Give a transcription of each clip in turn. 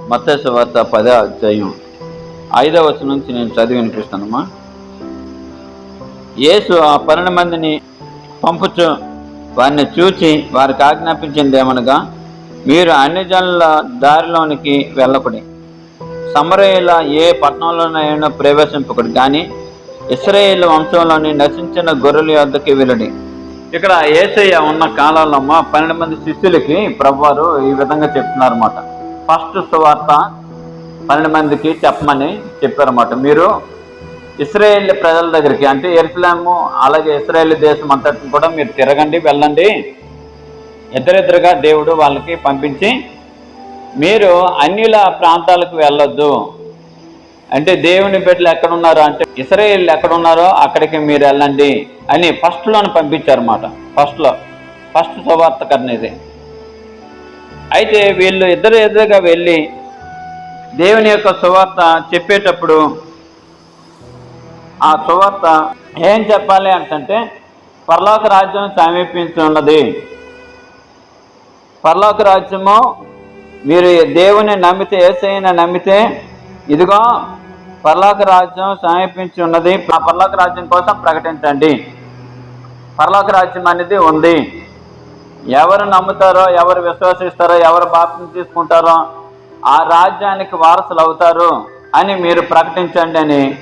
మత్స్య వార్త పదే అధ్యాయం ఐదవ నుంచి నేను చదివి వినిపిస్తానమ్మా. యేసు ఆ పన్నెండు మందిని పంపుచు వారిని చూచి వారికి ఆజ్ఞాపించింది ఏమనగా మీరు అన్ని జనుల దారిలోనికి వెళ్ళకూడదు సమరయుల ఏ పట్టణంలోనైనా ప్రవేశింపకూడదు కానీ ఇస్రాయేల్ వంశంలోని నశించిన గొర్రెల యొద్దకి వెళ్ళడి. ఇక్కడ ఏసయ్య ఉన్న కాలంలో అమ్మ పన్నెండు మంది శిష్యులకి ప్రభువారు ఈ విధంగా చెప్తున్నారన్నమాట. ఫస్ట్ సువార్త పన్నెండు మందికి చెప్పమని చెప్పారన్నమాట. మీరు ఇస్రాయేల్ ప్రజల దగ్గరికి అంటే ఎరుసలేము అలాగే ఇస్రాయేల్ దేశం అంతటిని కూడా మీరు తిరగండి వెళ్ళండి. ఇద్దరిద్దరుగా దేవుడు వాళ్ళకి పంపించి మీరు అన్యుల ప్రాంతాలకు వెళ్ళొద్దు. అంటే దేవుని బిడ్డలు ఎక్కడున్నారో అంటే ఇస్రాయేల్ ఎక్కడున్నారో అక్కడికి మీరు వెళ్ళండి అని ఫస్ట్లోని పంపించారన్నమాట. ఫస్ట్లో ఫస్ట్ సువార్తకరణ ఇది అయితే వీళ్ళు ఇద్దరు ఎదురుగా వెళ్ళి దేవుని యొక్క సువార్త చెప్పేటప్పుడు ఆ సువార్త ఏం చెప్పాలి అంటే పరలోక రాజ్యం సమీపించున్నది. పరలోక రాజ్యము మీరు దేవుని నమ్మితే ఏసైనా నమ్మితే ఇదిగో పరలోక రాజ్యం సమీపించి ఉన్నది ఆ పరలోక రాజ్యం కోసం ప్రకటించండి. పరలోక రాజ్యం అనేది ఉంది. ఎవరు నమ్ముతారో ఎవరు విశ్వసిస్తారో ఎవరు బాప్తిని తీసుకుంటారో ఆ రాజ్యానికి వారసులు అవుతారు అని మీరు ప్రకటించండి అని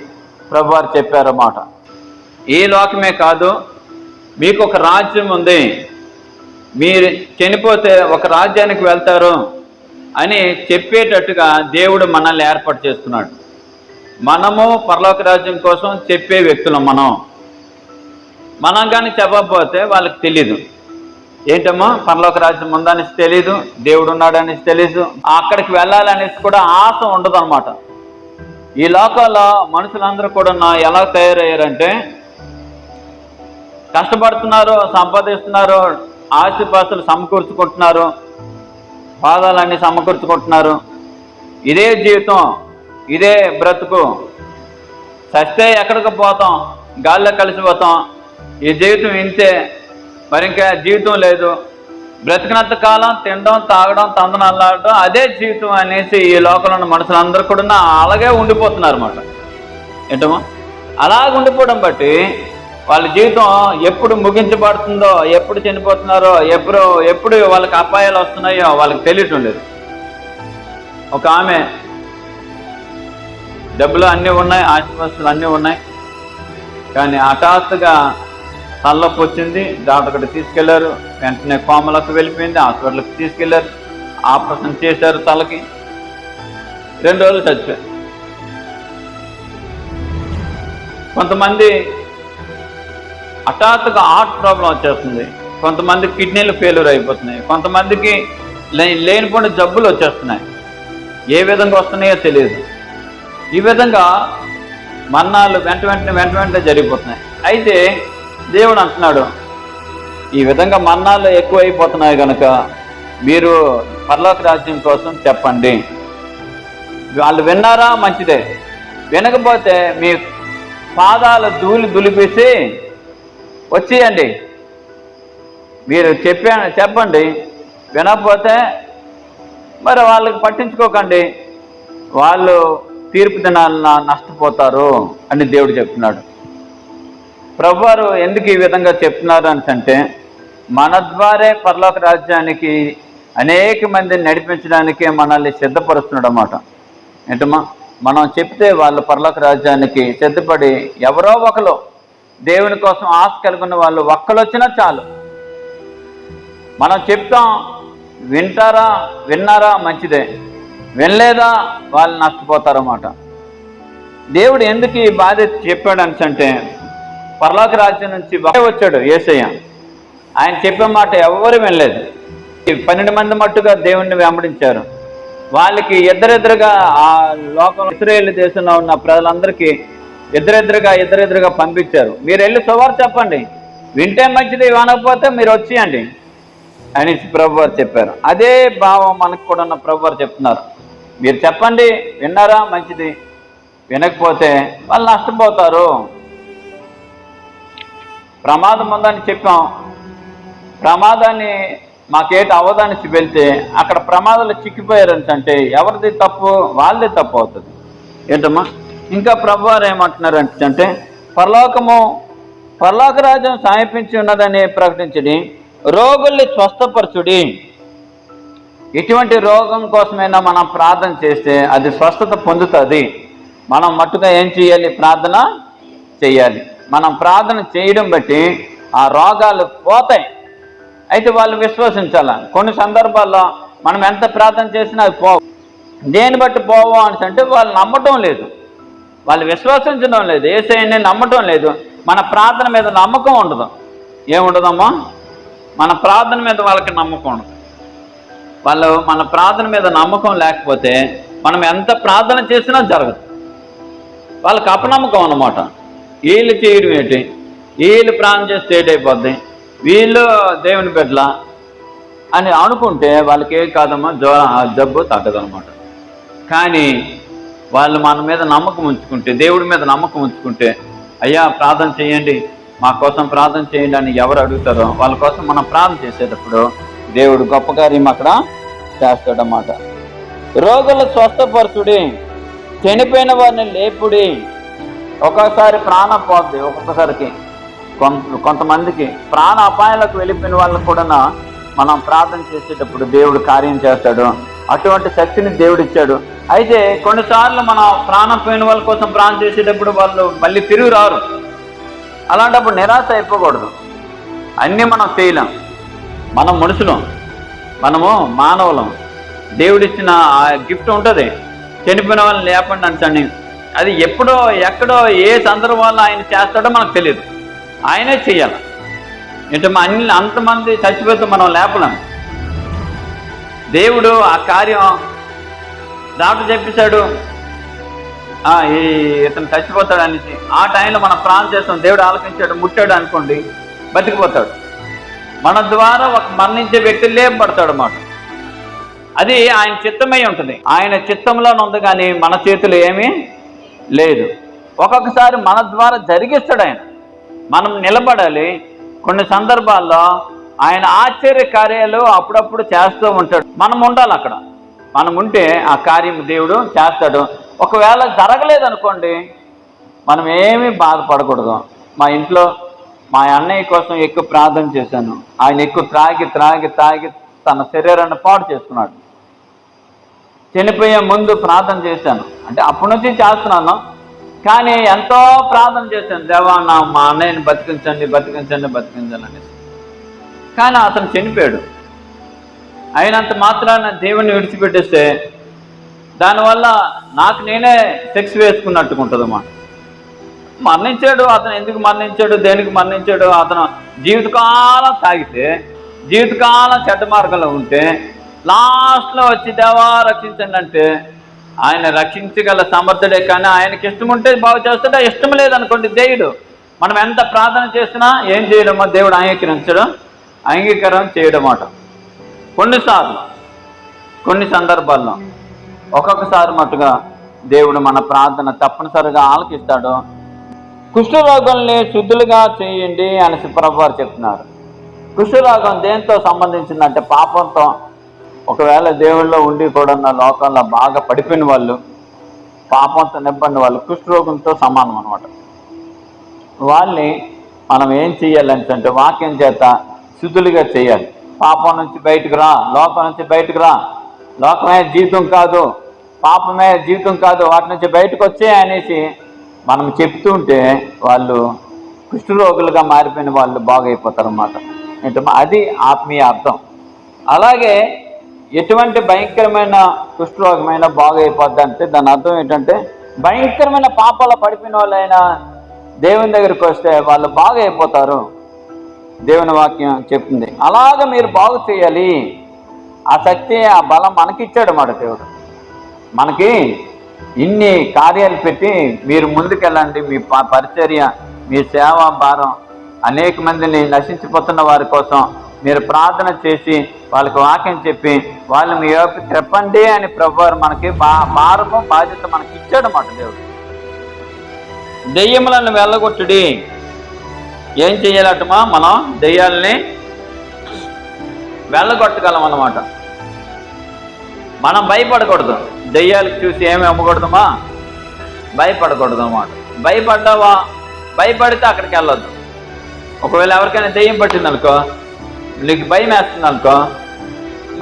ప్రభువారు చెప్పారన్నమాట ఈ లోకమే కాదు మీకు ఒక రాజ్యం ఉంది. మీరు చనిపోతే ఒక రాజ్యానికి వెళ్తారు అని చెప్పేటట్టుగా దేవుడు మనల్ని ఏర్పాటు చేస్తున్నాడు. మనము పరలోక రాజ్యం కోసం చెప్పే వ్యక్తులం మనం. మనం కానీ చెప్పకపోతే వాళ్ళకి తెలీదు. ఏంటమ్మా? పరలోక రాజ్యం ఉందనేసి తెలీదు దేవుడు ఉన్నాడనేసి తెలీదు. అక్కడికి వెళ్ళాలనేసి కూడా ఆశ ఉండదు అనమాట ఈ లోకాల్లో మనుషులందరూ కూడా నా ఎలా తయారయ్యారంటే కష్టపడుతున్నారు సంపాదిస్తున్నారు ఆస్తిపాస్తులు సమకూర్చుకుంటున్నారు పాదాలన్నీ సమకూర్చుకుంటున్నారు. ఇదే జీవితం ఇదే బ్రతుకు. చస్తే ఎక్కడికి పోతాం? గాల్లో కలిసిపోతాం. ఈ జీవితం ఇంతే. మరి ఇంకా జీవితం లేదు. బ్రతికినంత కాలం తినడం తాగడం తందనల్లాడడం అదే జీవితం అనేసి ఈ లోకంలో ఉన్న మనుషులందరూ కూడా అలాగే ఉండిపోతున్నారు అన్నమాట. ఏంటమ్మా? అలాగ ఉండిపోవడం బట్టి వాళ్ళ జీవితం ఎప్పుడు ముగించబడుతుందో ఎప్పుడు చనిపోతున్నారో ఎప్పుడు ఎప్పుడు వాళ్ళకి అపాయాలు వస్తున్నాయో వాళ్ళకి తెలియటం లేదు. ఒక ఆమె డబ్బులు అన్నీ ఉన్నాయి ఆస్తిపాస్తులు అన్నీ ఉన్నాయి. కానీ హఠాత్తుగా తలనొప్పి వచ్చింది డాక్టర్ తీసుకెళ్ళారు. వెంటనే కోమలకు వెళ్ళిపోయింది హాస్పిటల్కి తీసుకెళ్ళారు. ఆపరేషన్ చేశారు తలకి. రెండు రోజులు చచ్చిపోయారు కొంతమంది హఠాత్తుగా హార్ట్ ప్రాబ్లం వచ్చేస్తుంది. కొంతమంది కిడ్నీలు ఫెయిల్యూర్ అయిపోతున్నాయి. కొంతమందికి లేనిపోయిన జబ్బులు వచ్చేస్తున్నాయి. ఏ విధంగా వస్తున్నాయో తెలియదు. ఈ విధంగా మరణాలు వెంట వెంటనే వెంట వెంటనే జరిగిపోతున్నాయి. అయితే దేవుడు అంటున్నాడు ఈ విధంగా మరణాలు ఎక్కువైపోతున్నాయి కనుక మీరు పర్లోక రాజ్యం కోసం చెప్పండి. వాళ్ళు విన్నారా? మంచిదే. వినకపోతే మీ పాదాల ధూళి దులిపేసి వచ్చేయండి. మీరు చెప్పా చెప్పండి. వినకపోతే మరి వాళ్ళకి పట్టించుకోకండి. వాళ్ళు తీర్పు దినాలన నష్టపోతారు అని దేవుడు చెప్తున్నాడు. ప్రభువారు ఎందుకు ఈ విధంగా చెప్తున్నారు అని అంటే మన ద్వారే పరలోక రాజ్యానికి అనేక మందిని నడిపించడానికే మనల్ని సిద్ధపరుస్తున్నాడు అన్నమాట ఏంటమ్మా? మనం చెప్తే వాళ్ళు పరలోక రాజ్యానికి సిద్ధపడి ఎవరో ఒకరు దేవుని కోసం ఆశ కలిగిన వాళ్ళు ఒక్కరు వచ్చినా చాలు. మనం చెప్తాం వింటారా విన్నారా మంచిదే. వినలేదా వాళ్ళు నష్టపోతారన్నమాట. దేవుడు ఎందుకు ఈ బాధ్యత చెప్పాడు అంటే పరలోక రాజ్యం నుంచి వచ్చాడు ఏసయ్య. ఆయన చెప్పే మాట ఎవరు వినలేదు. ఈ పన్నెండు మంది మట్టుగా దేవుణ్ణి వెంబడించారు. వాళ్ళకి ఇద్దరిద్దరుగా ఆ లోకం ఇస్రాయేల్ దేశంలో ఉన్న ప్రజలందరికీ ఇద్దరిద్దరుగా ఇద్దరిద్దరుగా పంపించారు. మీరు వెళ్ళి సువార్ చెప్పండి. వింటే మంచిది వినకపోతే మీరు వచ్చేయండి అని ప్రభువారు చెప్పారు. అదే భావం మనకు కూడా ఉన్న ప్రభువారు చెప్తున్నారు. మీరు చెప్పండి విన్నారా? మంచిది. వినకపోతే వాళ్ళు నష్టపోతారు. ప్రమాదం ఉందని చెప్పాం. ప్రమాదాన్ని మాకేటి అవదానికి వెళ్తే అక్కడ ప్రమాదాలు చిక్కిపోయారంటే ఎవరిది తప్పు? వాళ్ళదే తప్పు అవుతుంది. ఏంటమ్మా? ఇంకా ప్రభువారు ఏమంటున్నారు అంటే పరలోకము పరలోక రాజ్యం సమీపించి ఉన్నదని ప్రకటించడి రోగుల్ని స్వస్థపరచుడి. ఎటువంటి రోగం కోసమైనా మనం ప్రార్థన చేస్తే అది స్వస్థత పొందుతుంది. మనం మట్టుగా ఏం చేయాలి? ప్రార్థన చేయాలి. మనం ప్రార్థన చేయడం బట్టి ఆ రోగాలు పోతాయి. అయితే వాళ్ళు విశ్వసించాలి? కొన్ని సందర్భాల్లో మనం ఎంత ప్రార్థన చేసినా అది పోవు. దేని బట్టి పోవు అని అంటే వాళ్ళు నమ్మటం లేదు. వాళ్ళు విశ్వసించడం లేదు. ఏసైని నమ్మటం లేదు. మన ప్రార్థన మీద నమ్మకం ఉండదు. ఏముండదమ్మా? మన ప్రార్థన మీద వాళ్ళకి నమ్మకం ఉండదు. వాళ్ళు మన ప్రార్థన మీద నమ్మకం లేకపోతే మనం ఎంత ప్రార్థన చేసినా జరగదు. వాళ్ళకి అపనమ్మకం అన్నమాట. వీళ్ళు చేయడం ఏంటి? వీళ్ళు ప్రాణం చేస్తే ఏటైపోద్ది వీళ్ళు దేవుని బిడ్డల అని అనుకుంటే వాళ్ళకి ఏం కాదమ్మా? జ్వరం ఆ జబ్బు తగ్గదనమాట కానీ వాళ్ళు మన మీద నమ్మకం ఉంచుకుంటే దేవుడి మీద నమ్మకం ఉంచుకుంటే అయ్యా ప్రార్థన చేయండి. మా కోసం ప్రార్థన చేయండి అని ఎవరు అడుగుతారో వాళ్ళ కోసం మనం ప్రార్థన చేసేటప్పుడు దేవుడు గొప్ప కార్యం అక్కడ చేస్తాడన్నమాట. రోగుల స్వస్థపరచుడి చనిపోయిన వారిని లేపుడి. ఒక్కోసారి ప్రాణం పోద్ది ఒక్కొక్కసారికి. కొంత కొంతమందికి ప్రాణ అపాయాలకు వెళ్ళిపోయిన వాళ్ళకు కూడా మనం ప్రార్థన చేసేటప్పుడు దేవుడు కార్యం చేస్తాడు. అటువంటి శక్తిని దేవుడు ఇచ్చాడు అయితే కొన్నిసార్లు మనం ప్రాణం పోయిన వాళ్ళ కోసం ప్రాణం చేసేటప్పుడు వాళ్ళు మళ్ళీ తిరిగి రారు. అలాంటప్పుడు నిరాశ అయిపోకూడదు. అన్నీ మనం చేయలేం. మనం మనుషులం. మనము మానవులం. దేవుడిచ్చిన ఆ గిఫ్ట్ ఉంటుంది. చనిపోయిన వాళ్ళని లేపండి అంటండి. అది ఎప్పుడో ఎక్కడో ఏ సందర్భాల్లో ఆయన చేస్తాడో మనకు తెలియదు. ఆయనే చెయ్యాలి అంటే అన్ని అంతమంది చచ్చిపోతే మనం లేపలేం దేవుడు ఆ కార్యం డాక్టర్ చెప్పేశాడు "ఆ, ఈ ఇతను చచ్చిపోతాడు అనేసి. ఆ టైంలో మనం ప్రాణం చేస్తాం. దేవుడు ఆలోచించాడు ముట్టాడు అనుకోండి బతికిపోతాడు. మన ద్వారా ఒక మరణించే వ్యక్తి లేపబడతాడు అన్నమాట. అది ఆయన చిత్తమై ఉంటుంది. ఆయన చిత్తంలోనే ఉంది కానీ మన చేతులు ఏమీ లేదు. ఒక్కొక్కసారి మన ద్వారా జరిగిస్తాడు ఆయన. మనం నిలబడాలి. కొన్ని సందర్భాల్లో ఆయన ఆశ్చర్య కార్యాలు అప్పుడప్పుడు చేస్తూ ఉంటాడు. మనం ఉండాలి అక్కడ. మనం ఉంటే ఆ కార్యం దేవుడు చేస్తాడు. ఒకవేళ జరగలేదు అనుకోండి మనం ఏమీ బాధపడకూడదు. మా ఇంట్లో మా అన్నయ్య కోసం ఎక్కువ ప్రార్థన చేశాను. ఆయన ఎక్కువ త్రాగి త్రాగి త్రాగి తన శరీరాన్ని పాడు చేసుకున్నాడు. చనిపోయే ముందు ప్రార్థన చేశాను. అంటే అప్పటి నుంచి చేస్తున్నాను. కానీ ఎంతో ప్రార్థన చేశాను. దేవా నా మా అన్నయ్యని బతికించండి బతికించండి బతికించండి అనేసి. కానీ అతను చనిపోయాడు. అయినంత మాత్రాన దేవుణ్ణి విడిచిపెట్టేస్తే దానివల్ల నాకు నేనే సెక్స్ వేసుకున్నట్టుకుంటుందమ్మా మరణించాడు అతను ఎందుకు మరణించాడు దేనికి మరణించాడు అతను జీవితకాలం తాగితే జీవితకాలం చెడ్డ మార్గంలో ఉంటే లాస్ట్లో వచ్చి దేవా రక్షించండి అంటే ఆయన రక్షించగల సమర్థుడే కానీ ఆయనకి ఇష్టం ఉంటే బాగు చేస్తాడు ఇష్టం లేదనుకోండి దేవుడు. మనం ఎంత ప్రార్థన చేసినా ఏం చేయడమో దేవుడు అంగీకరించడం అంగీకారం చేయడం అట కొన్నిసార్లు కొన్ని సందర్భాల్లో ఒక్కొక్కసారి మట్టుగా దేవుడు మన ప్రార్థన తప్పనిసరిగా ఆలకిస్తాడు. కుష్ఠరోగుల్ని శుద్ధులుగా చేయండి అని ప్రభు చెప్తున్నారు. కుష్ఠరోగం దేంతో సంబంధించిందంటే పాపంతో ఒకవేళ దేవుళ్ళలో ఉండి కూడా నా లోకంలో బాగా పడిపోయిన వాళ్ళు పాపంతో నిబ్బంది వాళ్ళు కుష్ఠరోగంతో సమానం అనమాట వాళ్ళని మనం ఏం చేయాలంటే అంటే వాక్యం చేత శుద్ధులుగా చేయాలి. పాపం నుంచి బయటకు రా లోకం నుంచి బయటకు రా. లోకమే జీవితం కాదు పాపమే జీవితం కాదు వాటి నుంచి బయటకు వచ్చే అనేసి మనం చెప్తూ ఉంటే వాళ్ళు కుష్ఠరోగులుగా మారిపోయిన వాళ్ళు బాగైపోతారు అన్నమాట ఏంటమ్మా అది ఆత్మీయ అర్థం. అలాగే ఎటువంటి భయంకరమైన కుష్ఠరోగమైన బాగైపోద్ది అంటే దాని అర్థం ఏంటంటే భయంకరమైన పాపాల పడిపోయిన వాళ్ళైనా దేవుని దగ్గరికి వస్తే వాళ్ళు బాగా అయిపోతారు దేవుని వాక్యం చెప్తుంది. అలాగ మీరు బాగు చేయాలి. ఆ శక్తి ఆ బలం మనకిచ్చాడు మాట దేవుడు. మనకి ఇన్ని కార్యాలు పెట్టి మీరు ముందుకెళ్ళండి. మీ ప- పరిచర్య మీ సేవా భారం అనేక మందిని నశించిపోతున్న వారి కోసం మీరు ప్రార్థన చేసి వాళ్ళకి వాక్యం చెప్పి వాళ్ళు మీ వైపు చెప్పండి అని ప్రభువారు మనకి బా భారము బాధ్యత మనకి ఇచ్చాడు మాట దేవుడు. దెయ్యములను వెళ్ళగొట్టుడి. ఏం చేయాలటమా మనం దెయ్యాలని వెళ్ళగొట్టగలం అన్నమాట. మనం భయపడకూడదు. దెయ్యాలకు చూసి ఏమి అమ్మకూడదమ్మా? భయపడకూడదు అన్నమాట. భయపడ్డావా? భయపడితే అక్కడికి వెళ్ళొద్దు. ఒకవేళ ఎవరికైనా దెయ్యం పట్టింది అనుకో నీకు భయం వేస్తుంది అనుకో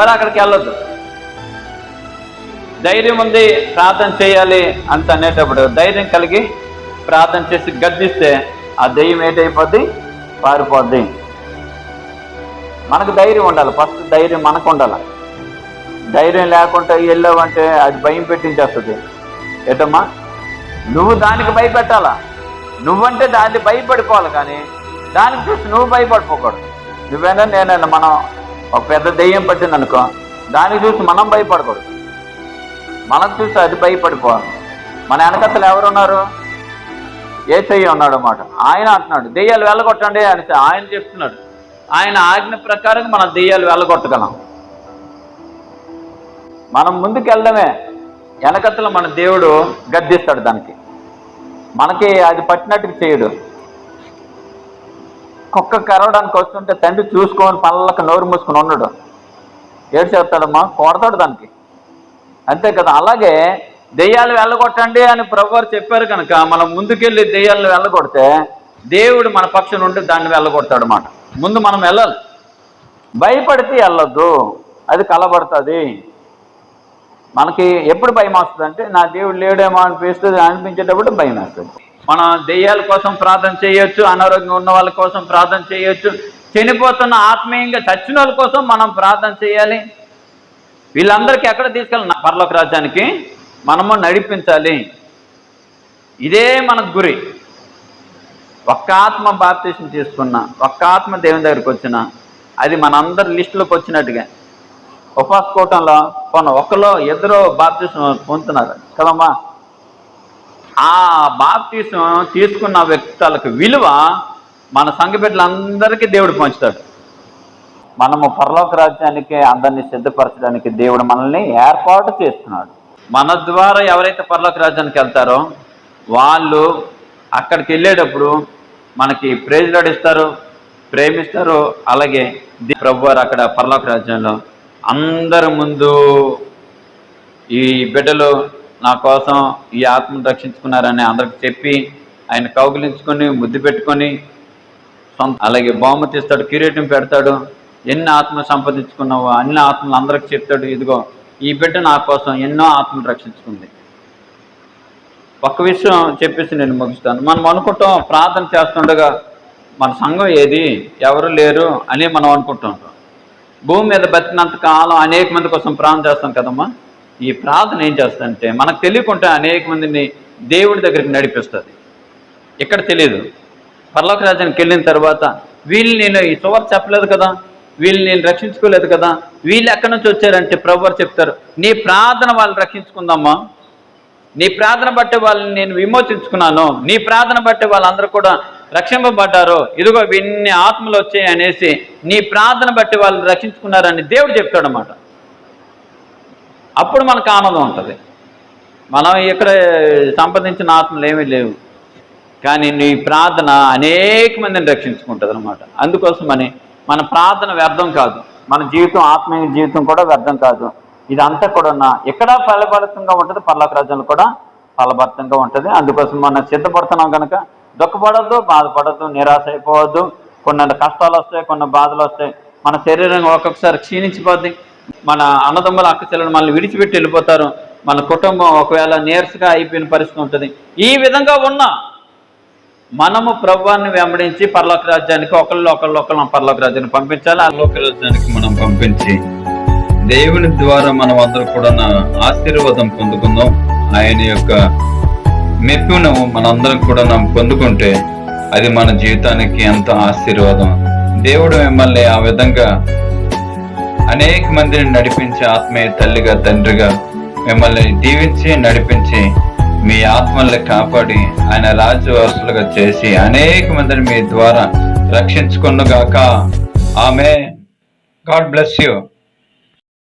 మరి అక్కడికి వెళ్ళొద్దు. ధైర్యం ఉంది ప్రార్థన చేయాలి అంత అనేటప్పుడు ధైర్యం కలిగి ప్రార్థన చేసి గర్జిస్తే ఆ దెయ్యం ఏటైపోద్ది? పారిపోద్ది. మనకు ధైర్యం ఉండాలి. ఫస్ట్ ధైర్యం మనకు ఉండాలి. ధైర్యం లేకుండా వెళ్ళావంటే అది భయం పెట్టించేస్తుంది. ఏటమ్మా? నువ్వు దానికి భయపెట్టాలా? నువ్వంటే దాన్ని భయపడిపోవాలి కానీ దానికి చూసి నువ్వు భయపడిపోకూడదు. నువ్వేనా నేనైనా మనం ఒక పెద్ద దెయ్యం పట్టింది అనుకో దాన్ని చూసి మనం భయపడకూడదు. మనం చూసి అది భయపడిపోవాలి. మన వెనకత్తలు ఎవరున్నారు? ఏసయ్య ఉన్నాడు అన్నమాట. ఆయన అంటున్నాడు దెయ్యాలు వెళ్ళగొట్టండి అని ఆయన చెప్తున్నాడు. ఆయన ఆజ్ఞ ప్రకారం మన దెయ్యాలు వెళ్ళగొట్టగలం. మనం ముందుకు వెళ్ళడమే మన దేవుడు గద్దిస్తాడు దానికి. మనకి అది పట్టినట్టుగా చేయడు. కుక్క కరవడానికి వస్తుంటే తండ్రి చూసుకొని పళ్ళకి నోరు మూసుకొని ఉన్నాడు. ఏడు చెప్తాడమ్మా? కొడతాడు దానికి. అంతే కదా? అలాగే దెయ్యాలు వెళ్ళగొట్టండి అని ప్రభువారు చెప్పారు కనుక మనం ముందుకెళ్ళి దెయ్యాలను వెళ్ళగొడితే దేవుడు మన పక్షం నుండి దాన్ని వెళ్ళగొడతాడు అన్నమాట. ముందు మనం వెళ్ళాలి. భయపడితే వెళ్ళొద్దు. అది కలబడుతుంది. మనకి ఎప్పుడు భయం వస్తుంది అంటే నా దేవుడు లేడేమో అనిపిస్తుంది అనిపించేటప్పుడు భయం వేస్తుంది. మనం దెయ్యాల కోసం ప్రార్థన చేయొచ్చు అనారోగ్యం ఉన్న వాళ్ళ కోసం ప్రార్థన చేయొచ్చు. చనిపోతున్న ఆత్మీయంగా చచ్చిన వాళ్ళ కోసం మనం ప్రార్థన చేయాలి. వీళ్ళందరికీ ఎక్కడ తీసుకెళ్ళి పర్లోక రాజ్యానికి మనము నడిపించాలి. ఇదే మనకు గురి. ఒక్క ఆత్మ బాప్తీసం తీసుకున్న ఒక్క ఆత్మ దేవుని దగ్గరికి వచ్చిన అది మనందరి లిస్టులోకి వచ్చినట్టుగా. ఉపవాస కూటంలో కొన్న ఇద్దరు బాప్తీసం పొందుతున్నారు. కదమ్మా? ఆ బాప్తీసం తీసుకున్న వ్యక్తులకు విలువ మన సంఘ బిడ్డలందరికీ దేవుడు పంచుతాడు. మనము పరలోక రాజ్యానికి అందరినీ సిద్ధపరచడానికి దేవుడు మనల్ని ఏర్పాటు చేస్తున్నాడు. మన ద్వారా ఎవరైతే పరలోక రాజ్యానికి వెళ్తారో వాళ్ళు అక్కడికి వెళ్ళేటప్పుడు మనకి ప్రేజలాడు ఇస్తారు ప్రేమిస్తారు. అలాగే ది- ప్రభు వారు అక్కడ పరలోక రాజ్యంలో అందరి ముందు ఈ బిడ్డలు నా కోసం ఈ ఆత్మను రక్షించుకున్నారని అందరికి చెప్పి ఆయన కౌగిలించుకొని ముద్దు పెట్టుకొని సొంత అలాగే బహుమతి ఇస్తాడు కిరీటం పెడతాడు ఎన్ని ఆత్మ సంపాదించుకున్నావో అన్ని ఆత్మలు అందరికి చెప్తాడు ఇదిగో ఈ బిడ్డ నా కోసం ఎన్నో ఆత్మలు రక్షించుకుంది. ఒక విషయం చెప్పేసి నేను ముగిస్తాను. మనం అనుకుంటాం ప్రార్థన చేస్తుండగా మన సంఘం ఏది? ఎవరు లేరు అని మనం అనుకుంటుంటాం. భూమి మీద బతికినంత కాలం అనేక మంది కోసం ప్రార్థన చేస్తాం కదమ్మా. ఈ ప్రార్థన ఏం చేస్తుందంటే మనకు తెలియకుండా అనేక మందిని దేవుడి దగ్గరికి నడిపిస్తుంది. ఇక్కడ తెలియదు పర్లోక రాజ్యానికి వెళ్ళిన తర్వాత వీళ్ళు నేను ఈ సువార్త చెప్పలేదు కదా వీళ్ళు నేను రక్షించుకోలేదు కదా వీళ్ళు ఎక్కడి నుంచి వచ్చారంటే ప్రభువారు చెప్తారు నీ ప్రార్థన వాళ్ళు రక్షించుకుందామా? నీ ప్రార్థన బట్టి వాళ్ళని నేను విమోచించుకున్నాను. నీ ప్రార్థన బట్టి వాళ్ళందరూ కూడా రక్షింపబడ్డారు. ఇదిగో ఇన్ని ఆత్మలు వచ్చాయి అనేసి నీ ప్రార్థన బట్టి వాళ్ళు రక్షించుకున్నారని దేవుడు చెప్తాడనమాట అప్పుడు మనకు ఆనందం ఉంటుంది. మనం ఇక్కడ సంపాదించిన ఆత్మలు ఏమీ లేవు. కానీ నీ ప్రార్థన అనేక మందిని రక్షించుకుంటుంది అనమాట అందుకోసమని మన ప్రార్థన వ్యర్థం కాదు. మన జీవితం ఆత్మీయ జీవితం కూడా వ్యర్థం కాదు. ఇదంతా కూడా ఎక్కడ ఫలభరితంగా ఉంటుంది. పర్లోక రాజ్యంలో కూడా ఫలభరితంగా ఉంటుంది. అందుకోసం మనం సిద్ధపడుతున్నాం కనుక దుఃఖపడద్దు బాధపడద్దు నిరాశ అయిపోవద్దు. కొన్ని కష్టాలు వస్తాయి కొన్ని బాధలు వస్తాయి. మన శరీరం ఒక్కొక్కసారి క్షీణించిపోద్ది. మన అన్నదమ్ముల అక్క చెల్లెలు మనల్ని విడిచిపెట్టి వెళ్ళిపోతారు. మన కుటుంబం ఒకవేళ నీరసగా అయిపోయిన పరిస్థితి ఉంటుంది. ఈ విధంగా ఉన్నా మనము ప్రభువాన్ని వెంబడించి పర్లోక రాజ్యానికి ఒకళ్ళు ఒకళ్ళు ఒకళ్ళు పర్లోక రాజ్యానికి పంపించాలి. ఆ లోక రాజ్యానికి మనం పంపించి దేవుని ద్వారా మనం అందరూ కూడా ఆశీర్వాదం పొందుకుందాం. ఆయన యొక్క మెప్పును మనందరం కూడా మనం పొందుకుంటే అది మన జీవితానికి ఎంతో ఆశీర్వాదం. దేవుడు మిమ్మల్ని ఆ విధంగా అనేక మందిని నడిపించి ఆత్మీయ తల్లిగా తండ్రిగా మిమ్మల్ని దీవించి నడిపించి మీ ఆత్మల్ని కాపాడి ఆయన రాజవాసులుగా చేసి అనేక మందిని మీ ద్వారా రక్షించుకున్నగాక ఆమె గాడ్ బ్లెస్ యూ.